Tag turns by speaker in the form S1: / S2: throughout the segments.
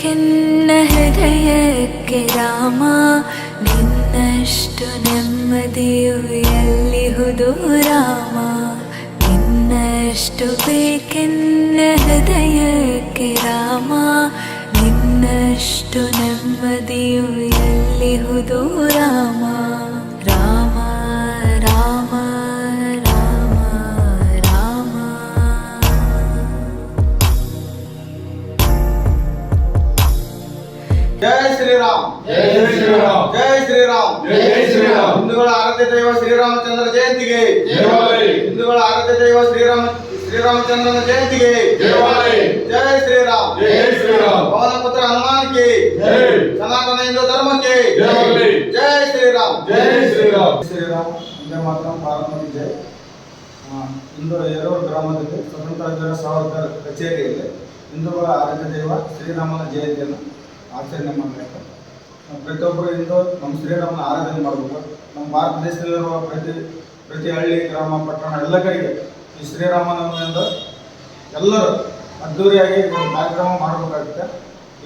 S1: ನಿನ್ನಷ್ಟು ಬೇಕೆನ್ನ ಹೃದಯಕ್ಕೆ ರಾಮ ನಿನ್ನಷ್ಟು ನೆಮ್ಮದಿಯು ಎಲ್ಲಿಹುದು ರಾಮ ನಿನ್ನಷ್ಟು ಬೇಕೆನ್ನ ಹೃದಯಕ್ಕೆ ರಾಮ ನಿನ್ನಷ್ಟು ನೆಮ್ಮದಿಯು ಎಲ್ಲಿಹುದು ರಾಮ ರಾಮ
S2: ಜೈ ಶ್ರೀರಾಮ್
S3: ಜೈ ಶ್ರೀರಾಮ್.
S2: ಜೈ ಶ್ರೀರಾಮ್
S3: ಜೈ ಶ್ರೀರಾಮ್.
S2: ಹಿಂದೂಗಳ ಆರಾಧ್ಯ ದೈವ ಶ್ರೀರಾಮಚಂದ್ರ ಜಯಂತಿಗೆ
S3: ಜಯವಾಗಲಿ.
S2: ಹಿಂದೂಗಳ ಆರಾಧ್ಯ ದೈವ ಶ್ರೀರಾಮ ಶ್ರೀರಾಮಚಂದ್ರನ ಜಯಂತಿಗೆ
S3: ಜಯವಾಗಲಿ.
S2: ಜೈ ಶ್ರೀರಾಮ್
S3: ಜೈ ಶ್ರೀರಾಮ್.
S2: ಪವನ ಪುತ್ರ ಹನುಮಾನ್ಗೆ
S3: ಜೈ.
S2: ಸನಾತನ ಹಿಂದೂ ಧರ್ಮಕ್ಕೆ
S3: ಜಯವಾಗಲಿ.
S2: ಜೈ ಶ್ರೀರಾಮ್
S3: ಜೈ ಶ್ರೀರಾಮ್.
S2: ಶ್ರೀರಾಮ್ ಒಂದೇ ಮಾತ್ರ ಪ್ರಾರಂಭ ಜೈ ಆ, ಇಂದು ಎರೂರು ಗ್ರಾಮದಲ್ಲಿ ಸ್ವತಂತ್ರ ವೀರ ಸಾವರ್ಕರ್ ಕಚೇರಿಯಲ್ಲಿ ಹಿಂದೂಗಳ ಆರಾಧ್ಯ ದೈವ ಶ್ರೀರಾಮನ ಜಯಂತಿಯನ್ನು ಆಚರಣೆ ಮಾಡಬೇಕು. ಪ್ರತಿಯೊಬ್ಬರು ಇಂದು ನಮ್ಮ ಶ್ರೀರಾಮನ ಆರಾಧನೆ ಮಾಡಬೇಕು. ನಮ್ಮ ಭಾರತ ದೇಶದಲ್ಲಿರುವ ಪ್ರತಿ ಪ್ರತಿ ಹಳ್ಳಿ, ಗ್ರಾಮ, ಪಟ್ಟಣ ಎಲ್ಲ ಕಡೆಗೆ ಈ ಶ್ರೀರಾಮನವಮಿಯಿಂದ ಎಲ್ಲರೂ ಅದ್ದೂರಿಯಾಗಿ ಕಾರ್ಯಕ್ರಮ ಮಾಡಬೇಕಾಗುತ್ತೆ.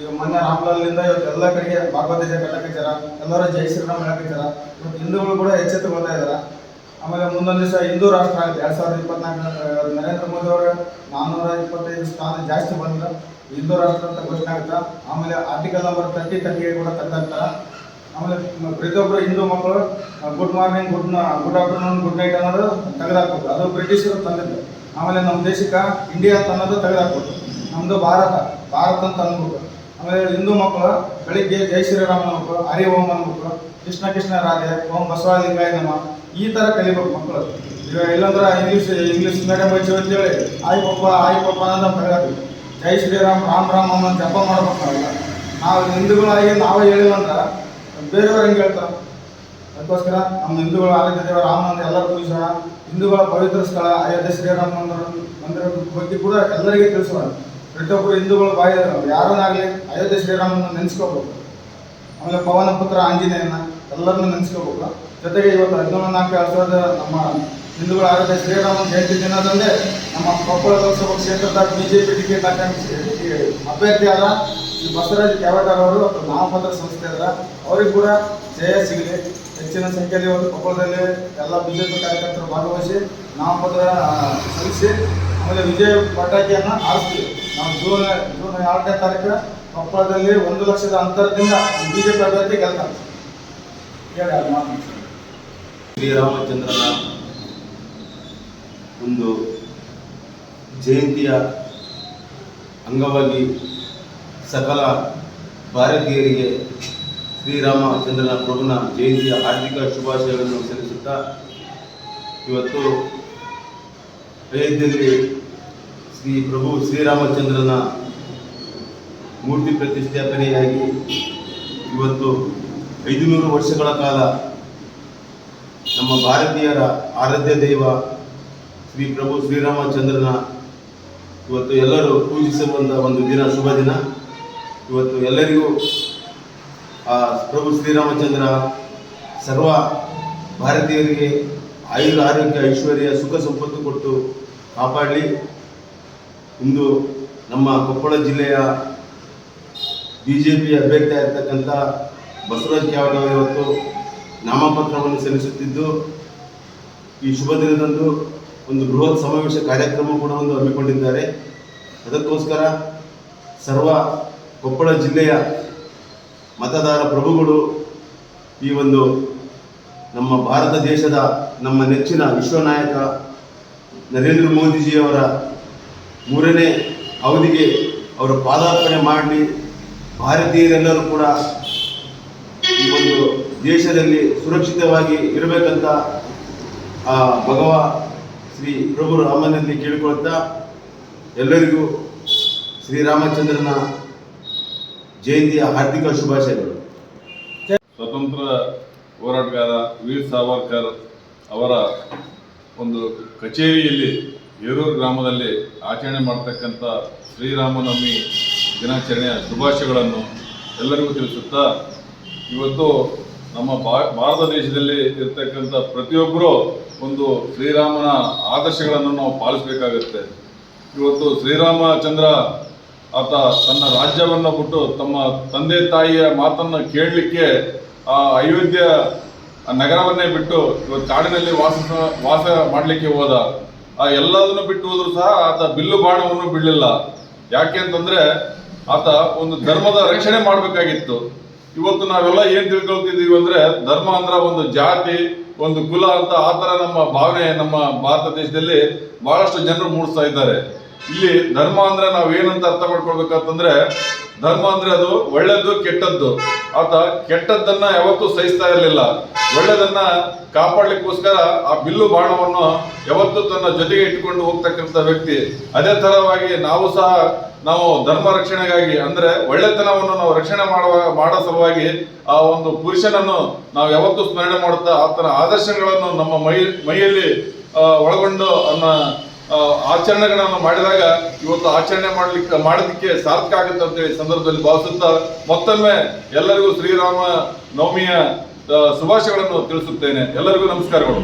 S2: ಈಗ ಮೊನ್ನೆ ರಾಮಲಾಲ್ನಿಂದ ಇವತ್ತು ಎಲ್ಲ ಕಡೆಗೆ ಭಾಗವತ ಕಟ್ಟಕಚ್ಚಾರ ಎಲ್ಲರೂ ಜೈ ಶ್ರೀರಾಮ್ ಹೇಳಕಚ್ಚಾರ ಇವತ್ತು ಹಿಂದೂಗಳು ಕೂಡ ಎಚ್ಚೆತ್ತುಕೊಳ್ತಾ ಇದ್ದಾರೆ. ಆಮೇಲೆ ಮುಂದೊಂದು ದಿವಸ ಹಿಂದೂ ರಾಷ್ಟ್ರ ಆಗುತ್ತೆ. ಎರಡು ಸಾವಿರದ ಇಪ್ಪತ್ನಾಲ್ಕು ನರೇಂದ್ರ ಮೋದಿ ಅವರು ನಾನ್ನೂರ ಇಪ್ಪತ್ತೈದು ಸ್ಥಾನ ಜಾಸ್ತಿ ಬಂದ್ರೆ ಹಿಂದೂ ರಾಷ್ಟ್ರ ಅಂತ ಘೋಷಣೆ ಆಗುತ್ತೆ ಆಮೇಲೆ ಆರ್ಟಿಕಲ್ ನಂಬರ್ ತರ್ಟಿ ತರ್ಟಿಗೆ ಕೂಡ ತೆಗೆದಾಕ್ತಾರೆ ಆಮೇಲೆ ಪ್ರತಿಯೊಬ್ಬರು ಹಿಂದೂ ಮಕ್ಕಳು good morning good good afternoon good night ಅನ್ನೋದು ತೆಗೆದಾಕ್ಬೋದು ಅದು ಬ್ರಿಟಿಷರು ತಂದಿದ್ದು. ಆಮೇಲೆ ನಮ್ಮ ದೇಶಕ್ಕೆ ಇಂಡಿಯಾ ಅಂತ ಅನ್ನೋದು ತೆಗೆದಾಕ್ಬೋದು ನಮ್ಮದು ಭಾರತ ಭಾರತ ಅಂತ ಅನ್ಬೇಕು ಆಮೇಲೆ ಹಿಂದೂ ಮಕ್ಕಳು ಬೆಳಿಗ್ಗೆ ಜೈ ಶ್ರೀರಾಮ ಅನ್ಬೇಕು ಹರಿ ಓಂ ಅನ್ಬೇಕು ಕೃಷ್ಣ ಕೃಷ್ಣ ರಾಧೆ, ಓಂ ಬಸವಲಿಂಗಾಯ ನಮ. ಈ ತರ ಕಲಿಬೇಕು ಮಕ್ಕಳು. ಈಗ ಇಲ್ಲಾಂದ್ರೆ ಇಂಗ್ಲೀಷ್ ಇಂಗ್ಲೀಷ್ ಮೀಡಿಯಂ ಹಚ್ಚಿ ಅಂತೇಳಿ, ಆಯ್ ಪಪ್ಪ ಆಯ್ ಪಪ್ಪ ಅಂತ ಹೇಳಬೇಕು ಜೈ ಶ್ರೀರಾಮ್, ರಾಮ್ ರಾಮ್ ಅನ್ನೋ ಜಪ ಮಾಡ್ಬೇಕಾಗಲ್ಲ ನಾವು ಹಿಂದೂಗಳಾಗಿ ನಾವೇ ಹೇಳಿಲ್ಲ ಅಂದ್ರೆ ಬೇರೆಯವ್ರು ಹೆಂಗೆ ಹೇಳ್ತಾರೆ? ಅದಕ್ಕೋಸ್ಕರ ನಮ್ಮ ಹಿಂದೂಗಳ ಆರಾಧ್ಯ ದೇವ ರಾಮನಂದ ಎಲ್ಲರೂ ತಿಳಿಸೋಣ ಹಿಂದೂಗಳ ಪವಿತ್ರ ಸ್ಥಳ ಅಯೋಧ್ಯೆ ಶ್ರೀರಾಮ ಮಂದಿರ ಮಂದಿರದ ಬಗ್ಗೆ ಕೂಡ ಎಲ್ಲರಿಗೆ ತಿಳಿಸೋಣ. ಪ್ರತಿಯೊಬ್ಬರು ಹಿಂದೂಗಳು ಬಾಯಿ ಯಾರನ್ನಾಗಲಿ ಅಯೋಧ್ಯೆ ಶ್ರೀರಾಮನ ನೆನೆಸ್ಕೋಬೇಕು ಆಮೇಲೆ ಪವನ ಪುತ್ರ ಆಂಜನೇಯನ ಎಲ್ಲರನ್ನೂ ನೆನೆಸ್ಕೋಬೇಕು ಜೊತೆಗೆ ಇವತ್ತು ಹದಿನೇಳು ನಾಲ್ಕು ಎರಡು ನಮ್ಮ ಹಿಂದೂಗಳಾಗದೆ ಶ್ರೀರಾಮ ಜಯಂತಿ ದಿನದಂದೇ ನಮ್ಮ ಕೊಪ್ಪಳ ಲೋಕಸಭಾ ಕ್ಷೇತ್ರದ ಬಿಜೆಪಿ ಟಿಕೆಟ್ ಆಕಾಂಕ್ಷಿ ಅಭ್ಯರ್ಥಿಯಾದ ಶ್ರೀ ಬಸವರಾಜ್ ಕ್ಯಾವಟರ್ ಅವರು ನಾಮಪತ್ರ ಸಂಸ್ಥೆ ಇದ್ದಾರೆ ಅವರಿಗೆ ಕೂಡ ಜಯ ಸಿಗಲಿ. ಹೆಚ್ಚಿನ ಸಂಖ್ಯೆಯಲ್ಲಿ ಒಂದು ಕೊಪ್ಪಳದಲ್ಲಿ ಎಲ್ಲ ಬಿಜೆಪಿ ಕಾರ್ಯಕರ್ತರು ಭಾಗವಹಿಸಿ ನಾಮಪತ್ರ ಸಲ್ಲಿಸಿ ಆಮೇಲೆ ವಿಜಯ ಪಟಾಕಿಯನ್ನು ಆರಿಸ್ತೀವಿ ನಾವು ಜೂನ್ ಜೂನ್ ಎರಡನೇ ತಾರೀಕು ಕೊಪ್ಪಳದಲ್ಲಿ ಒಂದು ಲಕ್ಷದ ಅಂತರದಿಂದ ಬಿಜೆಪಿ ಅಭ್ಯರ್ಥಿ ಗೆಲ್ತಾರೆ. ಹೇಳಿ ಅದು ಮಾತು.
S4: ಶ್ರೀರಾಮಚಂದ್ರನ ಒಂದು ಜಯಂತಿಯ ಅಂಗವಾಗಿ ಸಕಲ ಭಾರತೀಯರಿಗೆ ಶ್ರೀರಾಮಚಂದ್ರನ ಪ್ರಭುನ ಜಯಂತಿಯ ಹಾರ್ದಿಕ ಶುಭಾಶಯಗಳನ್ನು ಸಲ್ಲಿಸುತ್ತಾ ಇವತ್ತು ಅಯೋಧ್ಯೆಯಲ್ಲಿ ಶ್ರೀ ಪ್ರಭು ಶ್ರೀರಾಮಚಂದ್ರನ ಮೂರ್ತಿ ಪ್ರತಿಷ್ಠಾಪನೆಯಾಗಿ ಇವತ್ತು ಐದುನೂರು ವರ್ಷಗಳ ಕಾಲ ನಮ್ಮ ಭಾರತೀಯರ ಆರಾಧ್ಯ ದೈವ ಶ್ರೀ ಪ್ರಭು ಶ್ರೀರಾಮಚಂದ್ರನ ಇವತ್ತು ಎಲ್ಲರೂ ಪೂಜಿಸುವಂಥ ಒಂದು ದಿನ, ಶುಭ ದಿನ. ಇವತ್ತು ಎಲ್ಲರಿಗೂ ಆ ಪ್ರಭು ಶ್ರೀರಾಮಚಂದ್ರ ಸರ್ವ ಭಾರತೀಯರಿಗೆ ಆಯುರ ಆರೋಗ್ಯ, ಐಶ್ವರ್ಯ, ಸುಖ ಸಂಪತ್ತು ಕೊಟ್ಟು ಕಾಪಾಡಲಿ. ಇಂದು ನಮ್ಮ ಕೊಪ್ಪಳ ಜಿಲ್ಲೆಯ ಬಿ ಜೆ ಪಿ ಅಭ್ಯರ್ಥಿ ಆಗಿರ್ತಕ್ಕಂಥ ಬಸವರಾಜ್ ಇವತ್ತು ನಾಮಪತ್ರವನ್ನು ಸಲ್ಲಿಸುತ್ತಿದ್ದು, ಈ ಶುಭ ದಿನದಂದು ಒಂದು ಬೃಹತ್ ಸಮಾವೇಶ ಕಾರ್ಯಕ್ರಮ ಕೂಡ ಒಂದು ಹಮ್ಮಿಕೊಂಡಿದ್ದಾರೆ. ಅದಕ್ಕೋಸ್ಕರ ಸರ್ವ ಕೊಪ್ಪಳ ಜಿಲ್ಲೆಯ ಮತದಾರ ಪ್ರಭುಗಳು ಈ ಒಂದು ನಮ್ಮ ಭಾರತ ದೇಶದ ನಮ್ಮ ನೆಚ್ಚಿನ ವಿಶ್ವನಾಯಕ ನರೇಂದ್ರ ಮೋದಿಜಿಯವರ ಮೂರನೇ ಅವಧಿಗೆ ಅವರ ಪಾದಾರ್ಪಣೆ ಮಾಡಿ, ಭಾರತೀಯರೆಲ್ಲರೂ ಕೂಡ ಈ ಒಂದು ದೇಶದಲ್ಲಿ ಸುರಕ್ಷಿತವಾಗಿ ಇರಬೇಕಂತ ಆ ಭಗವ ಶ್ರೀ ಪ್ರಭು ರಾಮನಲ್ಲಿ ಕೇಳಿಕೊಳ್ತಾ ಎಲ್ಲರಿಗೂ ಶ್ರೀರಾಮಚಂದ್ರನ ಜಯಂತಿಯ ಹಾರ್ದಿಕ ಶುಭಾಶಯಗಳು.
S3: ಸ್ವತಂತ್ರ ಹೋರಾಟಗಾರ ವೀರ್ ಸಾವರ್ಕರ್ ಅವರ ಒಂದು ಕಚೇರಿಯಲ್ಲಿ ಹೇರೂರು ಗ್ರಾಮದಲ್ಲಿ ಆಚರಣೆ ಮಾಡ್ತಕ್ಕಂಥ ಶ್ರೀರಾಮನವಮಿ ದಿನಾಚರಣೆಯ ಶುಭಾಶಯಗಳನ್ನು ಎಲ್ಲರಿಗೂ ತಿಳಿಸುತ್ತಾ, ಇವತ್ತು ನಮ್ಮ ಭಾರತ ದೇಶದಲ್ಲಿ ಇರ್ತಕ್ಕಂಥ ಪ್ರತಿಯೊಬ್ಬರೂ ಒಂದು ಶ್ರೀರಾಮನ ಆದರ್ಶಗಳನ್ನು ನಾವು ಪಾಲಿಸಬೇಕಾಗುತ್ತೆ. ಇವತ್ತು ಶ್ರೀರಾಮಚಂದ್ರ ಆತ ತನ್ನ ರಾಜ್ಯವನ್ನು ಬಿಟ್ಟು ತಮ್ಮ ತಂದೆ ತಾಯಿಯ ಮಾತನ್ನು ಕೇಳಲಿಕ್ಕೆ ಆ ಅಯೋಧ್ಯ ನಗರವನ್ನೇ ಬಿಟ್ಟು ಇವತ್ತು ಕಾಡಿನಲ್ಲಿ ವಾಸ ವಾಸ ಮಾಡಲಿಕ್ಕೆ ಹೋದ. ಆ ಎಲ್ಲದನ್ನು ಬಿಟ್ಟು ಹೋದರೂ ಸಹ ಆತ ಬಿಲ್ಲು ಬಾಣವನ್ನು ಬಿಡಲಿಲ್ಲ. ಯಾಕೆ ಅಂತಂದ್ರೆ ಆತ ಒಂದು ಧರ್ಮದ ರಕ್ಷಣೆ ಮಾಡಬೇಕಾಗಿತ್ತು. ಇವತ್ತು ನಾವೆಲ್ಲ ಏನ್ ತಿಳ್ಕೊಳ್ತಿದ್ದೀವಿ ಅಂದ್ರೆ ಧರ್ಮ ಅಂದ್ರೆ ಒಂದು ಜಾತಿ, ಒಂದು ಕುಲ ಅಂತ ಆ ತರ ನಮ್ಮ ಭಾವನೆ ನಮ್ಮ ಭಾರತ ದೇಶದಲ್ಲಿ ಬಹಳಷ್ಟು ಜನರು ಮೂಡಿಸ್ತಾ ಇದ್ದಾರೆ. ಇಲ್ಲಿ ಧರ್ಮ ಅಂದ್ರೆ ನಾವ್ ಏನಂತ ಅರ್ಥ ಮಾಡ್ಕೊಳ್ಬೇಕಂತಂದ್ರೆ ಧರ್ಮ ಅಂದ್ರೆ ಅದು ಒಳ್ಳೆಯದು ಕೆಟ್ಟದ್ದು. ಆತ ಕೆಟ್ಟದ್ದನ್ನ ಯಾವತ್ತೂ ಸಹಿಸ್ತಾ ಇರಲಿಲ್ಲ. ಒಳ್ಳೇದನ್ನ ಕಾಪಾಡ್ಲಿಕ್ಕೋಸ್ಕರ ಆ ಬಿಲ್ಲು ಬಾಣವನ್ನು ಯಾವತ್ತೂ ತನ್ನ ಜೊತೆಗೆ ಇಟ್ಟುಕೊಂಡು ಹೋಗ್ತಕ್ಕಂಥ ವ್ಯಕ್ತಿ. ಅದೇ ತರವಾಗಿ ನಾವು ಸಹ ನಾವು ಧರ್ಮ ರಕ್ಷಣೆಗಾಗಿ, ಅಂದ್ರೆ ಒಳ್ಳೆತನವನ್ನು ನಾವು ರಕ್ಷಣೆ ಮಾಡುವ ಮಾಡೋ ಸಲುವಾಗಿ ಆ ಒಂದು ಪುರುಷನನ್ನು ನಾವು ಯಾವತ್ತೂ ಸ್ಮರಣೆ ಮಾಡುತ್ತಾ, ಆತನ ಆದರ್ಶಗಳನ್ನು ನಮ್ಮ ಮೈ, ಮೈಯಲ್ಲಿ ಒಳಗೊಂಡು ಅನ್ನ ಆಚರಣೆಗಳನ್ನು ಮಾಡಿದಾಗ ಇವತ್ತು ಆಚರಣೆ ಮಾಡ್ಲಿಕ್ಕೆ ಮಾಡೋದಕ್ಕೆ ಸಾರ್ಥಕ ಆಗುತ್ತೆ ಅಂತೇಳಿ ಹೇಳಿ ಸಂದರ್ಭದಲ್ಲಿ ಭಾವಿಸುತ್ತಾ, ಮತ್ತೊಮ್ಮೆ ಎಲ್ಲರಿಗೂ ಶ್ರೀರಾಮ ನವಮಿಯ ಶುಭಾಶಯಗಳನ್ನು ತಿಳಿಸುತ್ತೇನೆ. ಎಲ್ಲರಿಗೂ ನಮಸ್ಕಾರಗಳು.